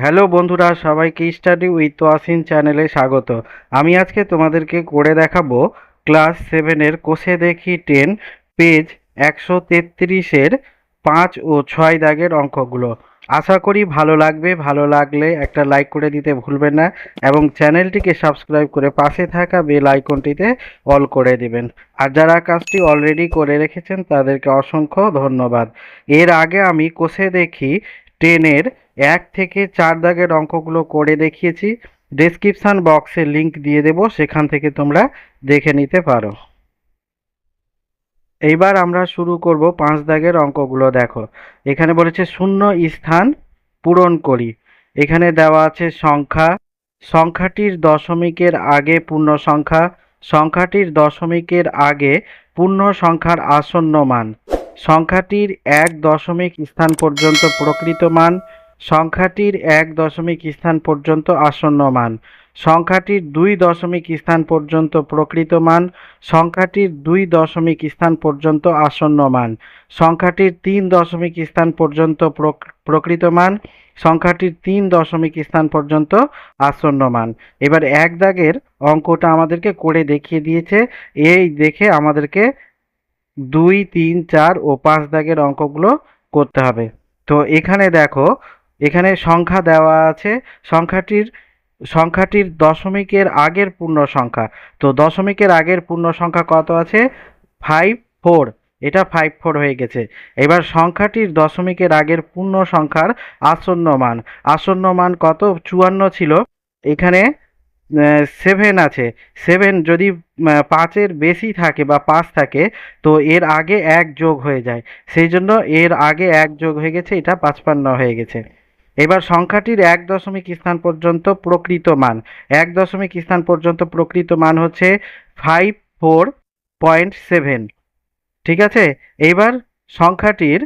Hello বন্ধুরা সবাইকে study with Toyasin চ্যানেলে স্বাগত। আমি আজকে তোমাদেরকে করে দেখাবো ক্লাস সেভেনের কোষে দেখি টেন পেজ একশো তেত্রিশের পাঁচ ও ছয় দাগের অঙ্কগুলো। আশা করি ভালো লাগবে, ভালো লাগলে একটা লাইক করে দিতে ভুলবেন না এবং চ্যানেলটিকে সাবস্ক্রাইব করে পাশে থাকা বেল আইকনটিতে অল করে দিবেন। আর যারা কাজটি অলরেডি করে রেখেছেন, তাদেরকে অসংখ্য ধন্যবাদ। এর আগে আমি কোষে দেখি টেনের এক থেকে চার দাগের অঙ্কগুলো করে দেখিয়েছি। ডেসক্রিপশান বক্সে লিংক দিয়ে দেব, সেখান থেকে তোমরা দেখে নিতে পারো। এইবার আমরা শুরু করব পাঁচ দাগের অঙ্কগুলো দেখো। এখানে বলেছে শূন্য স্থান পূরণ করি। এখানে দেওয়া আছে সংখ্যা। সংখ্যাটির দশমিকের আগে পূর্ণ সংখ্যা। সংখ্যাটির দশমিকের আগে পূর্ণ সংখ্যার আসন্ন মান। সংখ্যাটির এক দশমিক স্থান পর্যন্ত প্রকৃত মান। সংখ্যাটির এক দশমিক স্থান পর্যন্ত আসন্ন মান সংখ্যাটির দুই দশমিক স্থান পর্যন্ত প্রকৃত মান সংখ্যাটির দুই দশমিক স্থান পর্যন্ত আসন্ন মান সংখ্যাটির তিন দশমিক স্থান পর্যন্ত প্রক- প্রকৃত মান সংখ্যাটির তিন দশমিক স্থান পর্যন্ত আসন্ন মান এবার এক দাগের অঙ্কটা আমাদেরকে করে দেখিয়ে দিয়েছে। এই দেখে আমাদেরকে দুই, তিন, চার ও পাঁচ দাগের অঙ্কগুলো করতে হবে। তো এখানে দেখো এখানে সংখ্যা দেওয়া আছে, সংখ্যাটির সংখ্যাটির দশমিকের আগের পূর্ণ সংখ্যা তো দশমিকের আগের পূর্ণ সংখ্যা কত আছে? ফাইভ ফোর এটা ফাইভ ফোর হয়ে গেছে। এবার সংখ্যাটির দশমিকের আগের পূর্ণ সংখ্যার আসন্ন মান আসন্ন মান কত? চুয়ান্ন ছিল। এখানে সেভেন আছে। সেভেন যদি পাঁচের বেশি থাকে বা পাঁচ থাকে, তো এর আগে এক যোগ হয়ে যায়। সেই জন্য এর আগে এক যোগ হয়ে গেছে, এটা পাঁচপান্ন হয়ে গেছে। এবার সংখ্যাটির এক দশমিক স্থান পর্যন্ত প্রকৃত মান। এক দশমিক স্থান পর্যন্ত প্রকৃত মান হচ্ছে ফাইভ ফোর পয়েন্ট সেভেন ঠিক আছে? এইবার সংখ্যাটির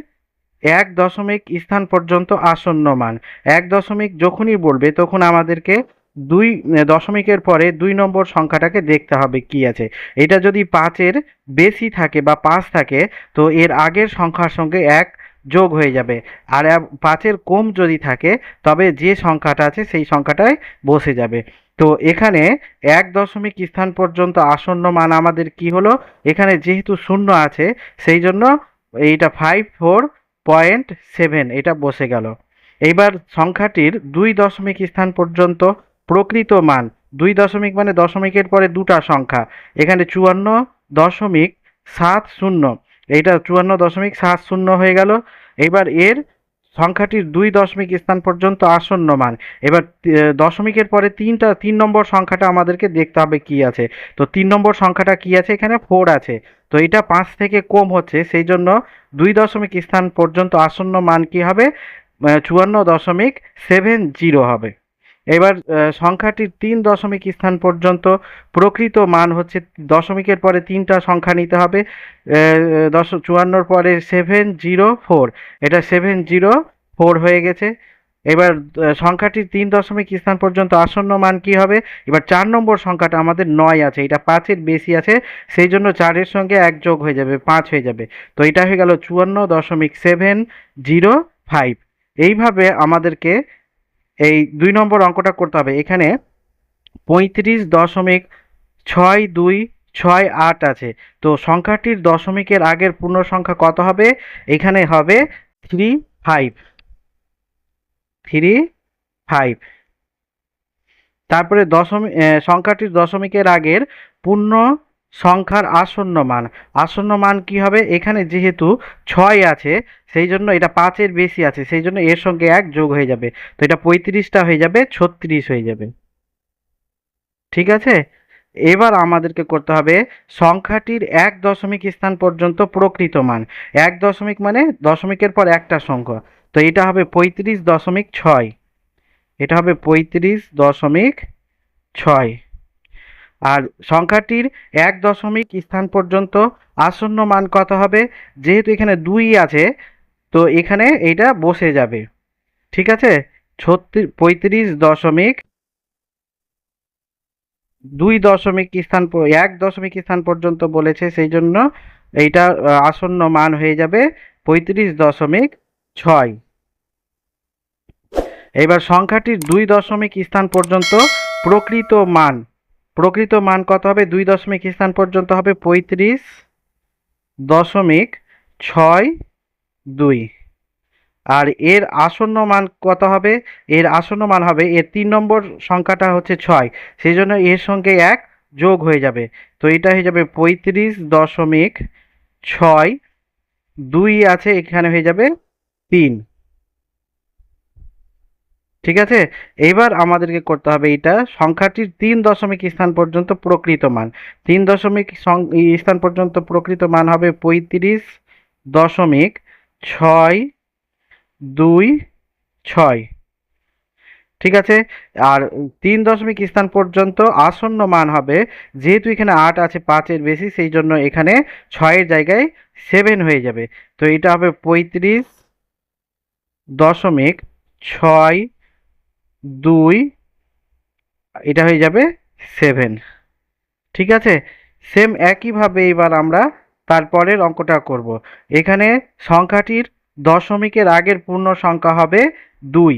এক দশমিক স্থান পর্যন্ত আসন্ন মান। এক দশমিক যখনই বলবে তখন আমাদেরকে দুই, দশমিকের পরে দুই নম্বর সংখ্যাটাকে দেখতে হবে কি আছে। এটা যদি পাঁচের বেশি থাকে বা পাঁচ থাকে, তো এর আগের সংখ্যার সঙ্গে এক যোগ হয়ে যাবে। আর পাঁচের কম যদি থাকে, তবে যে সংখ্যাটা আছে সেই সংখ্যাটাই বসে যাবে। তো এখানে এক দশমিক স্থান পর্যন্ত আসন্ন মান আমাদের কি হলো? এখানে যেহেতু শূন্য আছে, সেই জন্য এইটা ফাইভ ফোর পয়েন্ট সেভেন এটা বসে গেল। এইবার সংখ্যাটির দুই দশমিক স্থান পর্যন্ত প্রকৃত মান, দুই দশমিক মানে দশমিকের পরে দুটা সংখ্যা, এখানে চুয়ান্ন দশমিক সাত শূন্য এইটা চুয়ান্ন দশমিক সাত শূন্য হয়ে গেল। এবার এর সংখ্যাটির দুই দশমিক স্থান পর্যন্ত আসন্ন মান। এবার দশমিকের পরে তিনটা, তিন নম্বর সংখ্যাটা আমাদেরকে দেখতে হবে কি আছে। তো তিন নম্বর সংখ্যাটা কি আছে? এখানে ফোর আছে। তো এটা পাঁচ থেকে কম হচ্ছে, সেই জন্য দুই দশমিক স্থান পর্যন্ত আসন্ন মান কি হবে? চুয়ান্ন দশমিক সেভেন জিরো হবে। এবার সংখ্যাটির তিন দশমিক স্থান পর্যন্ত প্রকৃত মান হচ্ছে দশমিকের পরে তিনটা সংখ্যা নিতে হবে দশ, চুয়ান্নর পরে সেভেন জিরো ফোর এটা সেভেন জিরো ফোর হয়ে গেছে। এবার সংখ্যাটির তিন দশমিক স্থান পর্যন্ত আসন্ন মান কি হবে? এবার চার নম্বর সংখ্যাটা আমাদের নয় আছে, এটা পাঁচের বেশি আছে, সেই জন্য চারের সঙ্গে এক যোগ হয়ে যাবে, পাঁচ হয়ে যাবে। তো এটা হয়ে গেল চুয়ান্ন দশমিক সেভেন জিরো ফাইভ এইভাবে আমাদেরকে এই দুই নম্বর অঙ্কটা করতে হবে। এখানে পঁয়ত্রিশ দশমিক ছয় দুই ছয় আট আছে। তো সংখ্যাটির দশমিকের আগের পূর্ণ সংখ্যা কত হবে? এখানে হবে থ্রি ফাইভ। Three five. তারপরে দশমিক সংখ্যাটির দশমিকের আগের পূর্ণ সংখ্যার আসন্ন মান আসন্ন মান কি হবে? এখানে যেহেতু ছয় আছে, সেই জন্য এটা পাঁচের বেশি আছে, সেই জন্য এর সঙ্গে এক যোগ হয়ে যাবে। তো এটা পঁয়ত্রিশটা হয়ে যাবে, ছত্রিশ হয়ে যাবে। ঠিক আছে? এবার আমাদেরকে করতে হবে, সংখ্যাটির এক দশমিক স্থান পর্যন্ত প্রকৃত মান। এক দশমিক মানে দশমিকের পর একটা সংখ্যা। তো এটা হবে পঁয়ত্রিশ দশমিক ছয়। এটা হবে পঁয়ত্রিশ দশমিক ছয়। আর সংখ্যাটির এক দশমিক স্থান পর্যন্ত আসন্ন মান কত হবে? যেহেতু এখানে দুই আছে, তো এখানে এইটা বসে যাবে। ঠিক আছে? ছত্রিশ পঁয়ত্রিশ দশমিক দুই দশমিক স্থান এক দশমিক স্থান পর্যন্ত বলেছে, সেই জন্য এইটা আসন্ন মান হয়ে যাবে পঁয়ত্রিশ দশমিক ছয়। এবার সংখ্যাটির দুই দশমিক স্থান পর্যন্ত প্রকৃত মান প্রকৃত মান কত হবে? দুই দশমিক স্থান পর্যন্ত হবে পঁয়ত্রিশ দশমিক ছয় দুই। আর এর আসন্ন মান কত হবে? এর আসন্ন মান হবে, এর তিন নম্বর সংখ্যাটা হচ্ছে ছয়। সেই জন্য এর সঙ্গে এক যোগ হয়ে যাবে। তো এটা হয়ে যাবে পঁয়ত্রিশ দশমিক ছয় দুই আছে, এখানে হয়ে যাবে তিন। ঠিক আছে? এবার আমাদেরকে করতে হবে এটা সংখ্যাটির তিন দশমিক স্থান পর্যন্ত প্রকৃত মান। তিন দশমিক স্থান পর্যন্ত প্রকৃত মান হবে পঁয়ত্রিশ দশমিক ছয় দুই ছয়। ঠিক আছে? আর তিন দশমিক স্থান পর্যন্ত আসন্ন মান হবে। যেহেতু এখানে আট আছে পাঁচের বেশি, সেই জন্য এখানে ছয়ের জায়গায় সেভেন হয়ে যাবে। তো এটা হবে পঁয়ত্রিশ দশমিক ছয় দুই, এটা হয়ে যাবে সেভেন ঠিক আছে? সেম একইভাবে এবার আমরা তারপরের অঙ্কটা করব। এখানে সংখ্যাটির দশমিকের আগের পূর্ণ সংখ্যা হবে দুই।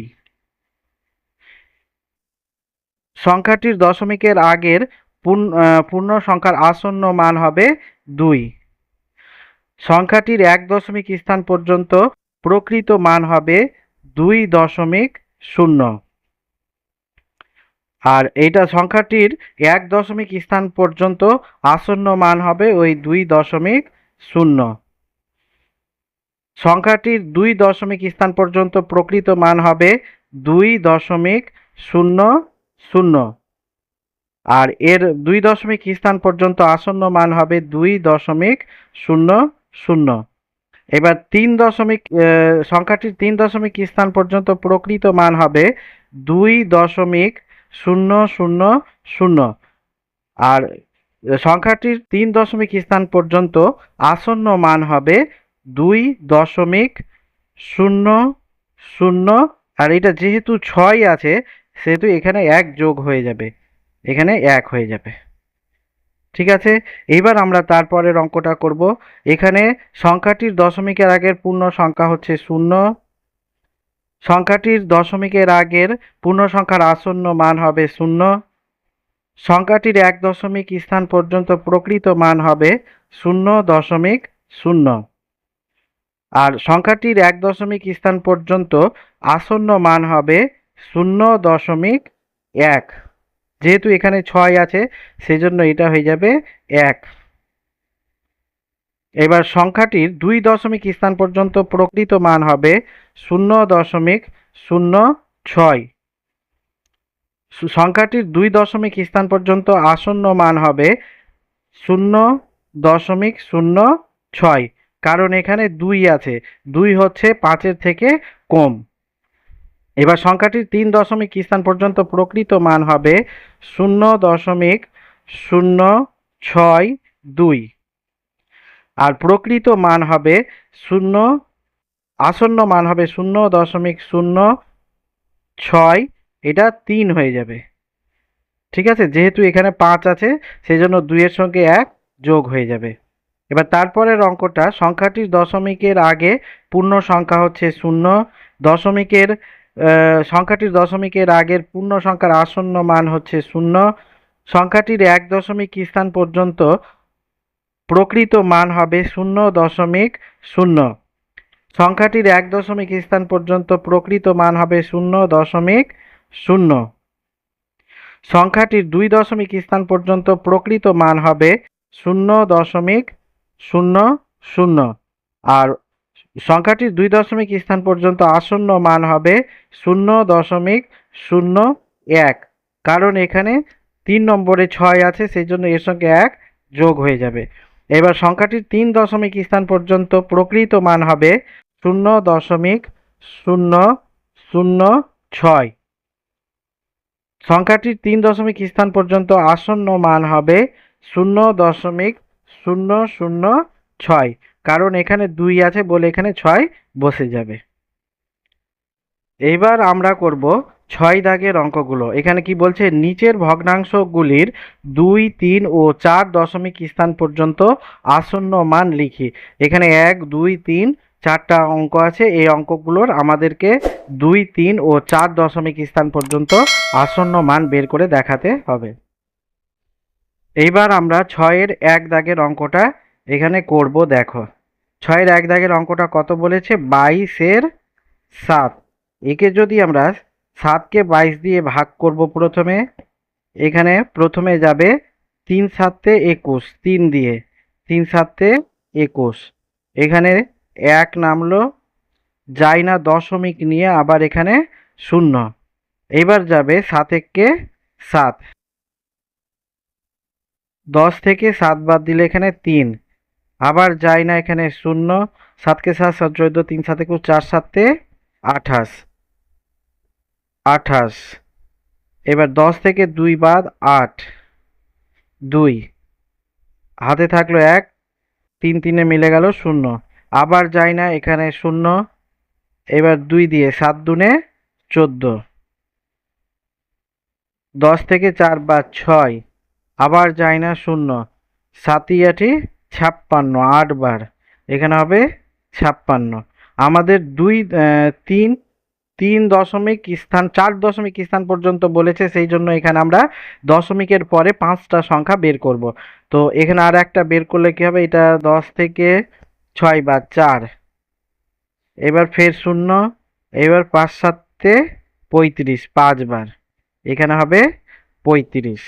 সংখ্যাটির দশমিকের আগের পূর্ণ সংখ্যার আসন্ন মান হবে দুই। সংখ্যাটির এক দশমিক স্থান পর্যন্ত প্রকৃত মান হবে দুই দশমিক শূন্য। আর এইটা সংখ্যাটির এক দশমিক স্থান পর্যন্ত আসন্ন মান হবে ওই দুই দশমিক শূন্য। সংখ্যাটির দুই দশমিক স্থান পর্যন্ত প্রকৃত মান হবে দুই দশমিক শূন্য শূন্য। আর এর দুই দশমিক স্থান পর্যন্ত আসন্ন মান হবে দুই দশমিক শূন্য শূন্য। এবার তিন দশমিক সংখ্যাটির তিন দশমিক স্থান পর্যন্ত প্রকৃত মান হবে দুই দশমিক শূন্য শূন্য শূন্য। আর সংখ্যাটির তিন দশমিক স্থান পর্যন্ত আসন্ন মান হবে দুই দশমিক শূন্য শূন্য। আর এটা যেহেতু ছয় আছে, সেহেতু এখানে এক যোগ হয়ে যাবে। এখানে এক হয়ে যাবে। ঠিক আছে? এইবার আমরা তারপরের অঙ্কটা করব। এখানে সংখ্যাটির দশমিকের আগের পূর্ণ সংখ্যা হচ্ছে শূন্য সংখ্যাটির দশমিকের আগের পূর্ণ সংখ্যার আসন্ন মান হবে শূন্য। সংখ্যাটির এক দশমিক স্থান পর্যন্ত প্রকৃত মান হবে শূন্য দশমিক শূন্য। আর সংখ্যাটির এক দশমিক স্থান পর্যন্ত আসন্ন মান হবে শূন্য দশমিক এক। যেহেতু এখানে ছয় আছে, সেজন্য এটা হয়ে যাবে এক। এবার সংখ্যাটির দুই দশমিক স্থান পর্যন্ত প্রকৃত মান হবে শূন্য দশমিক শূন্য ছয়। সংখ্যাটির দুই দশমিক স্থান পর্যন্ত আসন্ন মান হবে শূন্য দশমিক শূন্য ছয়, কারণ এখানে দুই আছে। দুই হচ্ছে পাঁচের থেকে কম। এবার সংখ্যাটির তিন দশমিক স্থান পর্যন্ত প্রকৃত মান হবে শূন্য দশমিক শূন্য ছয় দুই। আর প্রকৃত মান হবে শূন্য, আসন্ন মান হবে শূন্য দশমিক শূন্য ছয়, এটা তিন হয়ে যাবে। ঠিক আছে? যেহেতু এখানে পাঁচ আছে সেই জন্য দুইয়ের সঙ্গে এক যোগ হয়ে যাবে। এবার তারপরের অঙ্কটা, সংখ্যাটির দশমিকের আগে পূর্ণ সংখ্যা হচ্ছে শূন্য, দশমিকের সংখ্যাটির দশমিকের আগের পূর্ণ সংখ্যার আসন্ন মান হচ্ছে শূন্য, সংখ্যাটির এক দশমিক স্থান পর্যন্ত প্রকৃত মান হবে শূন্য দশমিক শূন্য। সংখ্যাটির এক দশমিক স্থান পর্যন্ত প্রকৃত মান হবে শূন্য দশমিক শূন্য। সংখ্যাটির দুই দশমিক স্থান পর্যন্ত প্রকৃত মান হবে শূন্য দশমিক শূন্য শূন্য। আর সংখ্যাটির দুই দশমিক স্থান পর্যন্ত আসন্ন মান হবে শূন্য দশমিক শূন্য এক। কারণ এখানে তিন নম্বরে ছয় আছে সেই জন্য এর সঙ্গে এক যোগ হয়ে যাবে। এবার সংখ্যাটির তিন দশমিক স্থান পর্যন্ত প্রকৃত মান হবে শূন্য দশমিক শূন্য শূন্য ছয়। সংখ্যাটির তিন দশমিক স্থান পর্যন্ত আসন্ন মান হবে শূন্য দশমিক শূন্য শূন্য ছয়। কারণ এখানে দুই আছে বলে এখানে ছয় বসে যাবে। এইবার আমরা করব ছয় দাগের অঙ্কগুলো। এখানে কি বলছে? নিচের ভগ্নাংশগুলির দুই, তিন ও চার দশমিক স্থান পর্যন্ত আসন্ন মান লিখি। এখানে এক, দুই, তিন চারটা অঙ্ক আছে। এই অঙ্কগুলোর আমাদেরকে দুই, তিন ও চার দশমিক স্থান পর্যন্ত আসন্ন মান বের করে দেখাতে হবে। এইবার আমরা ছয়ের এক দাগের অঙ্কটা এখানে করব, দেখো। ছয়ের এক দাগের অঙ্কটা কত বলেছে? বাইশের সাত। একে যদি আমরা সাতকে বাইশ দিয়ে ভাগ করব প্রথমে। এখানে প্রথমে যাবে তিন সাতে একুশ, তিন দিয়ে তিন সাতে একুশ। এখানে এক নামলো যায় না দশমিক নিয়ে আবার এখানে শূন্য। এবার যাবে সাত একে সাত। দশ থেকে সাত বাদ দিলে এখানে তিন। আবার যায় না এখানে শূন্য, সাতকে সাত সাত, চোদ্দ, তিন, সাত, একুশ, চার, সাতে আঠাশ। আঠাশ। এবার দশ থেকে দুই বাদ আট। দুই। হাতে থাকল এক, তিন তিনে মিলে গেল শূন্য। আবার যায় না, এখানে শূন্য। এবার দুই দিয়ে সাত দুনে চোদ্দ। দশ থেকে চার বা ছয়। আবার যায় না, শূন্য। সাতই আটি ছাপ্পান্ন আট বার এখানে হবে ছাপ্পান্ন। আমাদের দুই তিন তিন দশমিক স্থান, চার দশমিক স্থান পর্যন্ত বলেছে, সেই জন্য এখানে আমরা দশমিকের পরে পাঁচটা সংখ্যা বের করব। তো এখানে আর একটা বের করলে কি হবে? এটা দশ থেকে ছয় বা চার। এবার ফের শূন্য, এবার পাঁচ সাতে পঁয়ত্রিশ পাঁচবার এখানে হবে পঁয়ত্রিশ।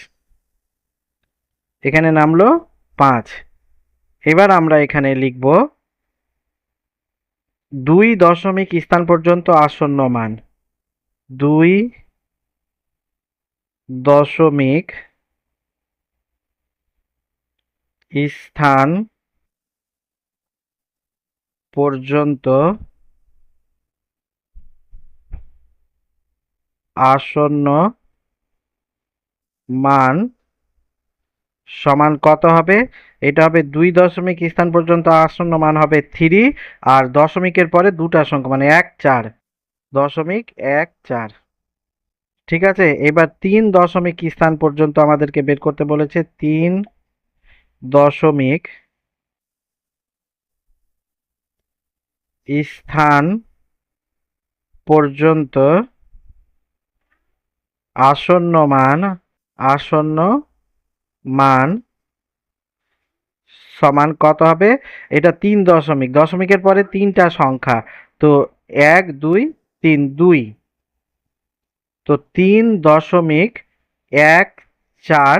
এখানে নামলো পাঁচ। এবার আমরা এখানে লিখব দুই দশমিক স্থান পর্যন্ত আসন্ন মান দুই দশমিক স্থান পর্যন্ত আসন্ন মান সমান কত হবে? এটা হবে দুই দশমিক স্থান পর্যন্ত আসন্ন মান হবে থ্রি আর দশমিকের পরে দুটা সংখ্যা মানে এক, চার। দশমিক এক, চার। ঠিক আছে? এবার তিন দশমিক স্থান পর্যন্ত আমাদেরকে বের করতে বলেছে তিন দশমিক স্থান পর্যন্ত আসন্ন মান, আসন্ন মান সমান কত হবে? এটা তিন দশমিক। দশমিকের পরে তিনটা সংখ্যা। তো এক, দুই, তিন, দুই। তো তিন দশমিক এক, চার।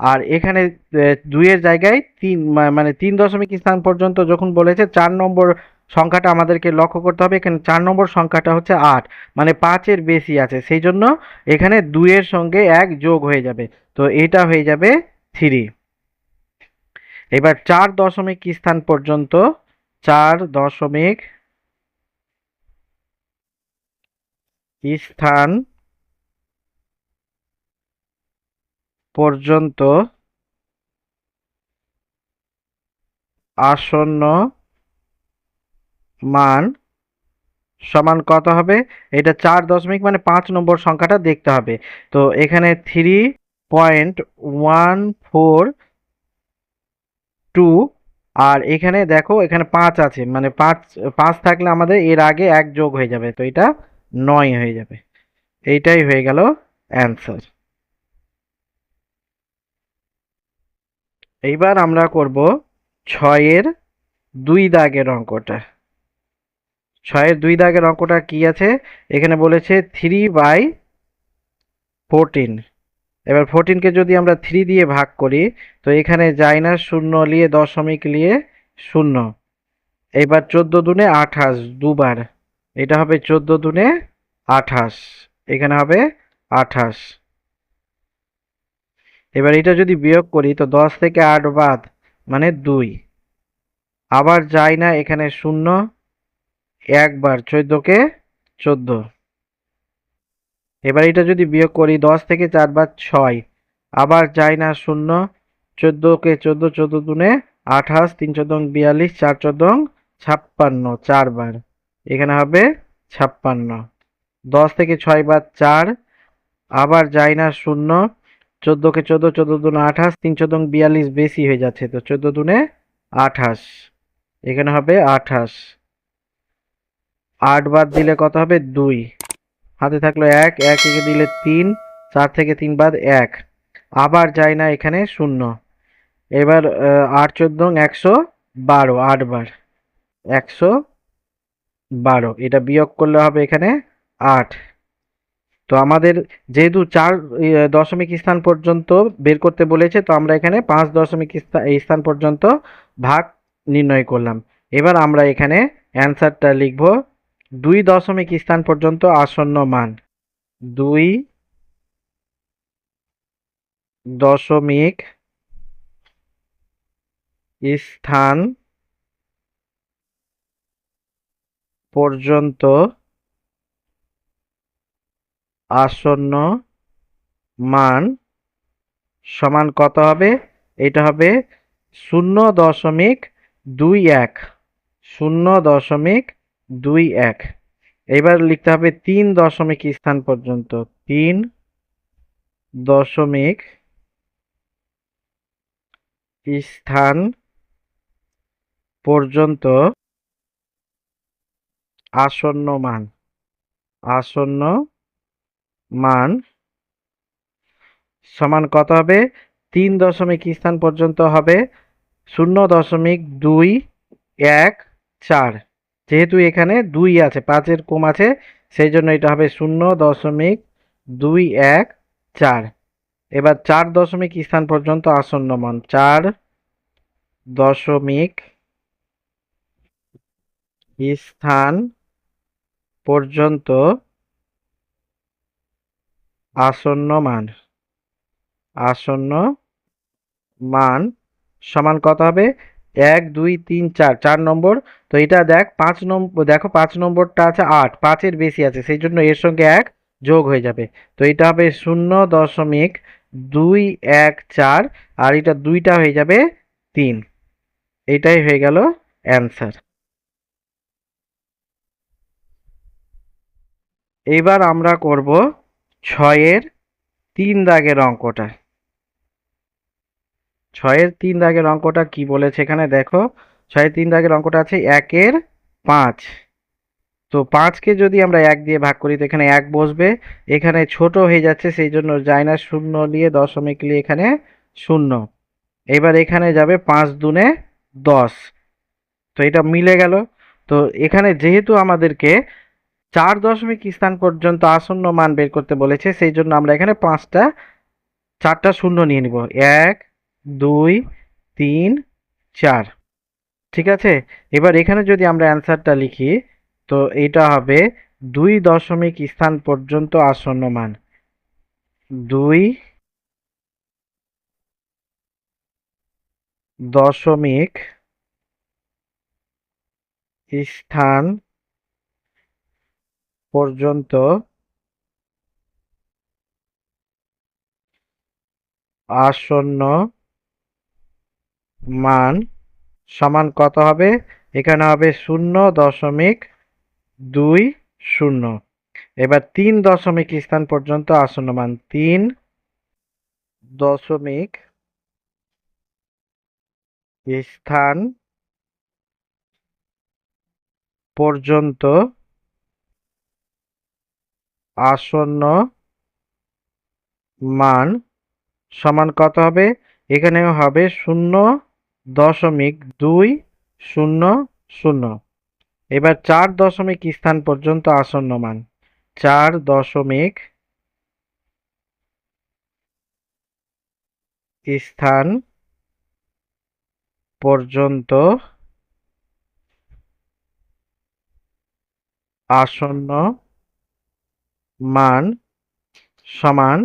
আর এখানে দুইয়ের জায়গায় তিন মানে তিন দশমিক স্থান পর্যন্ত যখন বলেছে, চার নম্বর সংখ্যাটা আমাদেরকে লক্ষ্য করতে হবে। এখানে চার নম্বর সংখ্যাটা হচ্ছে আট। মানে পাঁচের বেশি আছে। সেই জন্য এখানে দুইয়ের সঙ্গে এক যোগ হয়ে যাবে। তো এটা হয়ে যাবে থ্রি। এবার চার দশমিক স্থান পর্যন্ত, চার দশমিক স্থান পর্যন্ত আসন্ন মান সমান কত হবে? এটা চার দশমিক মানে পাঁচ নম্বর সংখ্যাটা দেখতে হবে। তো এখানে three point one four two. আর এখানে দেখো, এখানে পাঁচ আছে মানে পাঁচ পাঁচ থাকলে আমাদের এর আগে এক যোগ হয়ে যাবে, তো এটা নয় হয়ে যাবে। এইটাই হয়ে গেল অ্যান্সার। এইবার আমরা করব ছয়ের দুই দাগের অঙ্কটা। ছয়ের দুই দাগের অঙ্কটা কি আছে? এখানে বলেছে থ্রি বাই ফোরটিন এবার ফোরটিনকে যদি আমরা থ্রি দিয়ে ভাগ করি, তো এখানে যায় না শূন্য নিয়ে দশমিক নিয়ে শূন্য। এবার চোদ্দ দুনে আঠাশ, দুবার। এটা হবে চোদ্দ দুনে আঠাশ। এখানে হবে আঠাশ। এবার এটা যদি বিয়োগ করি, তো দশ থেকে আট বাদ মানে দুই। আবার যায় না এখানে শূন্য, একবার চোদ্দোকে চোদ্দ। এবার এটা যদি বিয়োগ করি দশ থেকে চার বার ছয়, আবার যায় না শূন্য, চোদ্দোকে চোদ্দ চোদ্দ দুনে আঠাশ, তিন চোদ্দ বিয়াল্লিশ, চার চোদ্দ ছাপ্পান্ন, চারবার। এখানে হবে ছাপ্পান্ন। দশ থেকে ছয় বার চার, আবার যায় না শূন্য, চোদ্দোকে চোদ্দ চোদ্দ দুনে আঠাশ, তিন চোদ্দ বিয়াল্লিশ বেশি হয়ে যাচ্ছে, তো চোদ্দ দুনে আঠাশ। এখানে হবে আঠাশ। আট বাদ দিলে কত হবে? দুই। হাতে থাকল এক এক একে দিলে তিন, চার থেকে তিন বাদ এক। আবার যায় না এখানে শূন্য। এবার আট চোদ্দ একশো বারো, আট বার। একশো বারো। এটা বিয়োগ করলে হবে এখানে আট। তো আমাদের যেহেতু চার দশমিক স্থান পর্যন্ত বের করতে বলেছে, তো আমরা এখানে পাঁচ দশমিক স্থান পর্যন্ত ভাগ নির্ণয় করলাম। এবার আমরা এখানে অ্যান্সারটা লিখব। দুই দশমিক স্থান পর্যন্ত আসন্ন মান। দুই দশমিক স্থান পর্যন্ত আসন্ন মান সমান কত হবে? এটা হবে শূন্য দশমিক দুই এক। শূন্য দশমিক দুই এক। এবার লিখতে হবে তিন দশমিক স্থান পর্যন্ত। তিন দশমিক স্থান পর্যন্ত আসন্ন মান। আসন্ন মান সমান কত হবে? তিন দশমিক স্থান পর্যন্ত হবে। শূন্য দশমিক দুই এক চার। যেহেতু এখানে দুই আছে, পাঁচের কম আছে সেই জন্য এটা হবে শূন্য দশমিক দুই এক চার। এবার চার দশমিক স্থান পর্যন্ত আসন্ন মান, চার দশমিক স্থান পর্যন্ত আসন্ন মান আসন্ন মান সমান কত হবে? এক, দুই, তিন, চার চার নম্বর। তো এটা দেখ, পাঁচ নম্বর দেখো পাঁচ নম্বরটা আছে আট, পাঁচের বেশি আছে সেই জন্য এর সঙ্গে এক যোগ হয়ে যাবে। তো এটা হবে শূন্য দশমিক দুই, এক, চার, আর এটা দুইটা হয়ে যাবে তিন। এটাই হয়ে গেল অ্যান্সার। এবার আমরা করব ছয়ের তিন দাগের অঙ্কটা। ছয়ের তিন দাগের অঙ্কটা কি বলেছে এখানে? দেখো, ছয়ের তিন দাগের অঙ্কটা আছে একের পাঁচ। তো পাঁচকে যদি আমরা এক দিয়ে ভাগ করি, তো এখানে এক বসবে। এখানে ছোট হয়ে যাচ্ছে সেই জন্য যায় না শূন্য নিয়ে দশমিক নিয়ে এখানে শূন্য। এবার এখানে যাবে পাঁচ দুনে দশ। তো এটা মিলে গেল। তো এখানে যেহেতু আমাদেরকে চার দশমিক স্থান পর্যন্ত আসন্ন মান বের করতে বলেছে সেই জন্য আমরা এখানে পাঁচটা, চারটা শূন্য নিয়ে নিব। এক দুই, তিন, চার। ঠিক আছে? এবার এখানে যদি আমরা অ্যান্সারটা লিখি, তো এটা হবে দুই দশমিক স্থান পর্যন্ত আসন্ন মান। দুই দশমিক স্থান পর্যন্ত আসন্ন মান সমান কত হবে? এখানে হবে শূন্য দশমিক দুই শূন্য। এবার তিন দশমিক স্থান পর্যন্ত আসন্ন মান তিন দশমিক স্থান পর্যন্ত আসন্ন মান সমান কত হবে? এখানে হবে শূন্য দশমিক দুই শূন্য শূন্য। এবার চার দশমিক স্থান পর্যন্ত আসন্ন মান। চার দশমিক স্থান পর্যন্ত আসন্ন মান সমান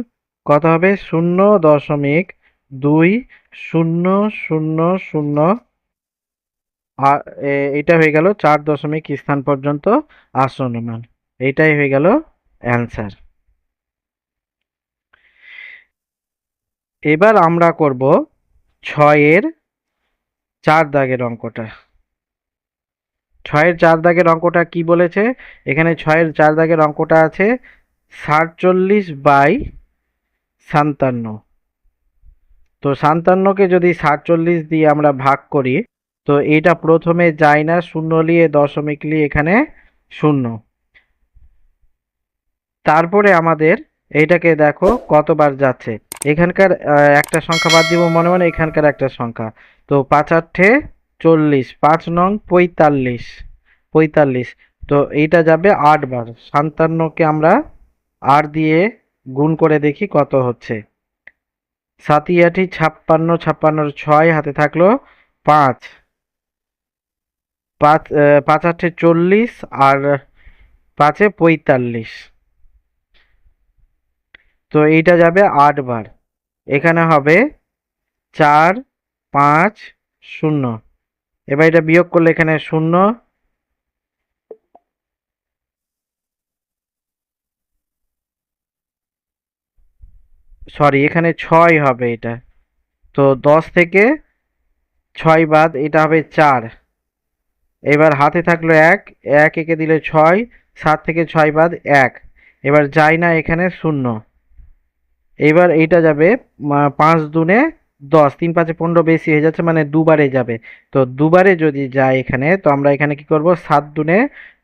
কত হবে? শূন্য দশমিক দুই শূন্য শূন্য শূন্য। এটা হয়ে গেল চার দশমিক স্থান পর্যন্ত আসন্ন মান এটাই হয়ে গেল অ্যান্সার। এবার আমরা করব ছয়ের চার দাগের অঙ্কটা। ছয়ের চার দাগের অঙ্কটা কি বলেছে? এখানে ছয়ের চার দাগের অঙ্কটা আছে সাতচল্লিশ বাই সাতান্ন তো সাতান্নকে যদি সাতচল্লিশ দিয়ে আমরা ভাগ করি, তো এটা প্রথমে যায় না, শূন্য নিয়ে দশমিক নিয়ে এখানে শূন্য। তারপরে আমাদের এইটাকে দেখো কতবার যাচ্ছে। এখানকার একটা সংখ্যা বাদ দিব, মনে মনে এখানকার একটা সংখ্যা। তো পাঁচ আটে চল্লিশ, পাঁচ নং পঁয়তাল্লিশ পঁয়তাল্লিশ। তো এইটা যাবে আট বার সাতান্নকে আমরা আট দিয়ে গুণ করে দেখি কত হচ্ছে। সাতি আটি ছাপ্পান্ন, ছাপ্পান্নর ছয় হাতে থাকল পাঁচ। পাঁচ পাঁচ আটে চল্লিশ আর পাঁচে পঁয়তাল্লিশ। তো এইটা যাবে আট বার। এখানে হবে চার, পাঁচ, শূন্য। এবার এটা বিয়োগ করলে এখানে শূন্য সরি, এখানে ছয় হবে এটা। তো দশ থেকে ছয় বাদ, এটা হবে চার। এবার হাতে থাকল এক এক একে দিলে ছয়, সাত থেকে ছয় বাদ এক। এবার যায় না এখানে, শূন্য। এবার এইটা যাবে পাঁচ দুনে দশ। তিন পাঁচে পনেরো বেশি হয়ে যাচ্ছে মানে দুবারে যাবে। তো দুবারে যদি যায় এখানে, তো আমরা এখানে কি করব? সাত দুনে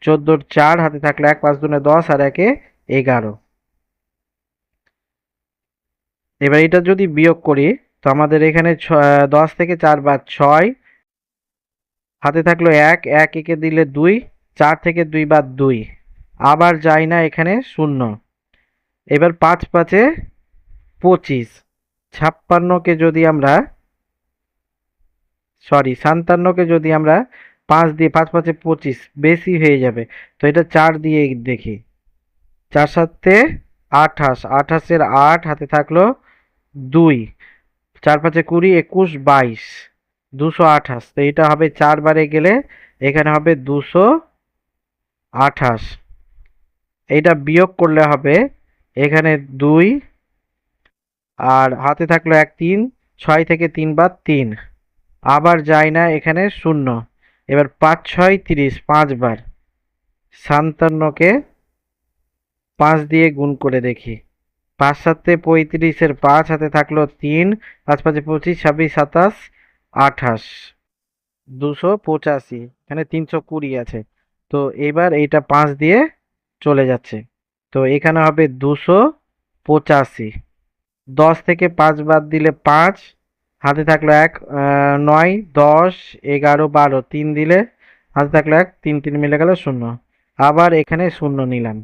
চোদ্দোর চার, হাতে থাকলে এক, পাঁচ দুনে দশ আর একে এগারো। এবার এটা যদি বিয়োগ করি, তো আমাদের এখানে দশ থেকে চার বাদ ছয়, হাতে থাকল এক এক একে দিলে দুই, চার থেকে দুই বাদ দুই, আবার যায় না এখানে শূন্য। এবার পাঁচ পাঁচে পঁচিশ, ছাপ্পান্নকে যদি আমরা, সরি সান্তান্নকে যদি আমরা পাঁচ দিয়ে পাঁচ পাঁচে পঁচিশ, বেশি হয়ে যাবে। তো এটা চার দিয়ে দেখি। চার সাতে আঠাশ, আঠাশের আট হাতে থাকল দুই। চার পাঁচে কুড়ি, একুশ, বাইশ। দুশো আঠাশ। তো এটা হবে চারবারে গেলে এখানে হবে দুশো আঠাশ। এইটা বিয়োগ করলে হবে এখানে দুই আর হাতে থাকল এক, তিন, ছয় থেকে তিন বাদ তিন। আবার যায় না, এখানে শূন্য। এবার পাঁচ, ছয়, তিরিশ পাঁচবার সান্তান্নকে পাঁচ দিয়ে গুণ করে দেখি। পাঁচ সাতে পঁয়ত্রিশের পাঁচ হাতে থাকল তিন, পাঁচ পাঁচে পঁচিশ, ছাব্বিশ, সাতাশ, আঠাশ। দুশো পঁচাশি, এখানে তিনশো কুড়ি আছে। তো এবার এইটা পাঁচ দিয়ে চলে যাচ্ছে। তো এখানে হবে দুশো পঁচাশি। দশ থেকে পাঁচ বাদ দিলে পাঁচ, হাতে থাকল এক নয়, দশ, এগারো, বারো, তিন দিলে হাতে থাকল এক, তিন তিন মিলে গেল শূন্য। আবার এখানে শূন্য নিলাম।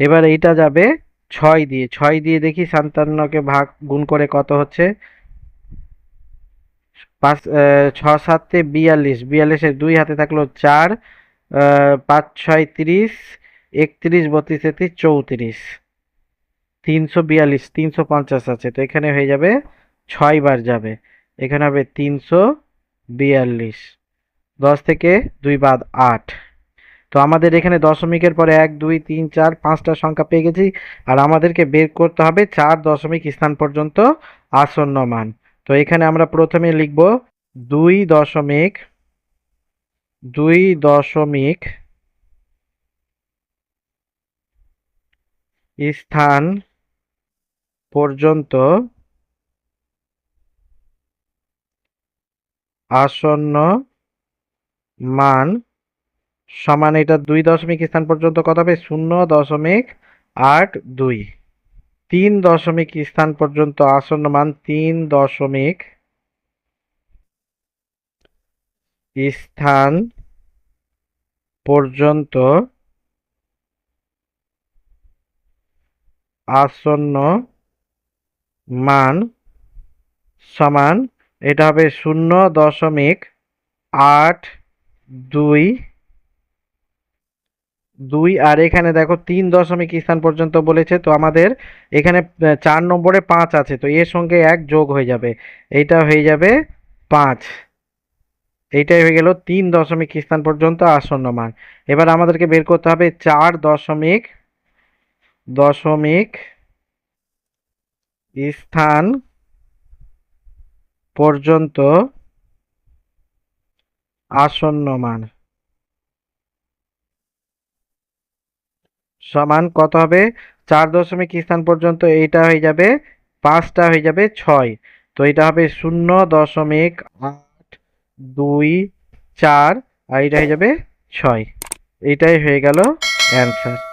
এবার এইটা যাবে ছয় দিয়ে ছয় দিয়ে দেখি সাতান্নকে ভাগ গুণ করে কত হচ্ছে? পাঁচ ছ, সাতে বিয়াল্লিশ। বিয়াল্লিশের দুই হাতে থাকল চার পাঁচ, ছয়, তিরিশ, একত্রিশ, বত্রিশ, তেত্রিশ, চৌত্রিশ। তিনশো বিয়াল্লিশ, তিনশো পঞ্চাশ আছে, তো এখানে হয়ে যাবে ছয় বার যাবে। এখানে হবে তিনশো বিয়াল্লিশ। দশ থেকে দুই বাদ আট। তো আমাদের এখানে দশমিকের পরে এক, দুই, তিন, চার, পাঁচটা সংখ্যা পেয়ে গেছি। আর আমাদেরকে বের করতে হবে চার দশমিক স্থান পর্যন্ত আসন্ন মান তো এখানে আমরা প্রথমে লিখব দুই দশমিক দুই দশমিক স্থান পর্যন্ত আসন্ন মান সমান এটা দুই দশমিক স্থান পর্যন্ত কত হবে? শূন্য দশমিক আট দুই। তিন দশমিক স্থান পর্যন্ত আসন্ন মান তিন দশমিক স্থান পর্যন্ত আসন্ন মান সমান এটা হবে শূন্য দশমিক আট দুই দুই, আর এখানে দেখো তিন দশমিক স্থান পর্যন্ত বলেছে, তো আমাদের এখানে চার নম্বরে পাঁচ আছে, তো এর সঙ্গে এক যোগ হয়ে যাবে। এইটা হয়ে যাবে পাঁচ। এইটাই হয়ে গেল তিন দশমিক স্থান পর্যন্ত আসন্ন মান। এবার আমাদেরকে বের করতে হবে চার দশমিক দশমিক স্থান পর্যন্ত আসন্ন মান। সমান কত হবে? চার দশমিক স্থান পর্যন্ত এইটা হয়ে যাবে, পাঁচটা হয়ে যাবে ছয়। তো এটা হবে শূন্য দশমিক আট দুই চার, আর এটা হয়ে যাবে ছয়। এটাই হয়ে গেল অ্যান্সার